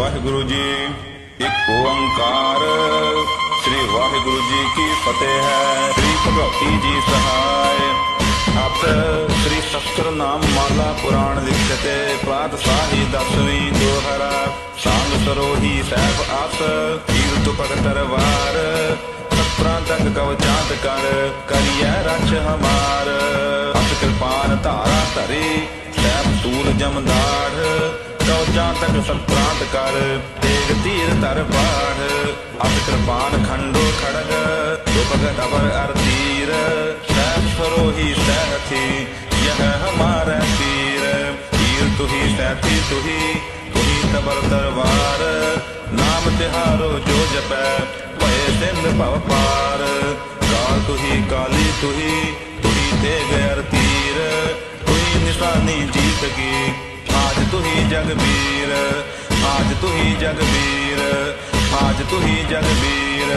ਵਾਹਿਗੁਰੂ ਜੀ, ਇੱਕ ਓੰਕਾਰ। ਸ੍ਰੀ ਵਾਹਿਗੁਰੂ ਜੀ ਕੀ ਫਤਿਹ ਹੈ। ਸ੍ਰੀ ਭਗਵਤੀ ਜੀ ਸਹਾਇ। ਅਤ ਸ੍ਰੀ ਸ਼ਸਤਰ ਨਾਮ ਮਾਲਾ ਪੁਰਾਣ ਲਿਖਤੇ ਪਾਤ ਸਾਹੀ ਦਸਵੀਂ ਦੋਹਰਾ। ਸੰਗ ਸਰੋਹੀ ਸਹਿਬ ਆਸ ਕੀਰਤ ਭਗਤ ਤਰਵਾਰ ਸਤਰਾਂ ਤੰਗ ਕਵਚਾਂਤ ਕਰ, ਕਰੀਐ ਰਛ ਹਮਾਰ। ਅਤ ਕਿਰਪਾਨ ਧਾਰਾ ਧਰੀ, ਸਹਿਬ ਸੂਲ ਜਮਦਾੜ ਕਵਚਾਂ ਤੱਕ ਸਤਰਾਂਤ ਕਰ, ਤੇਗ ਤੀਰ ਤਰ ਬਾੜ ਅਤ ਕਿਰਪਾਨ ਖੰਡੋ ਖੜਗ ਜੋ ਅਵਰ ਅਰ ਤੀਰ। ਸਹਿਬ ਸਰੋਹੀ ਸਹਿਥੀ ਯਹ ਹਮਾਰਾ ਤੀਰ ਤੀਰ ਤੁਹੀ ਸਹਿਥੀ ਤੁਹੀ ਤੁਹੀ ਤਬਰ ਦਰਬਾਰ। ਨਾਮ ਤਿਹਾਰੋ ਜੋ ਜਪੈ, ਭਏ ਸਿੰਧ ਭਵ ਪਾਰ। ਕਾਲ ਤੁਹੀ ਕਾਲੀ ਤੁਹੀ ਤੁਹੀ ਤੇਗ ਅਰ ਤੀਰ। ਤੁਹੀ ਨਿਸ਼ਾਨੀ ਜੀਤ ਕੀ, ਆਜ ਤੁਹੀ ਜਗਬੀਰ ਆਜ ਤੂੰ ਹੀ ਜਗਬੀਰ ਆਜ ਤੂੰ ਹੀ ਜਗਬੀਰ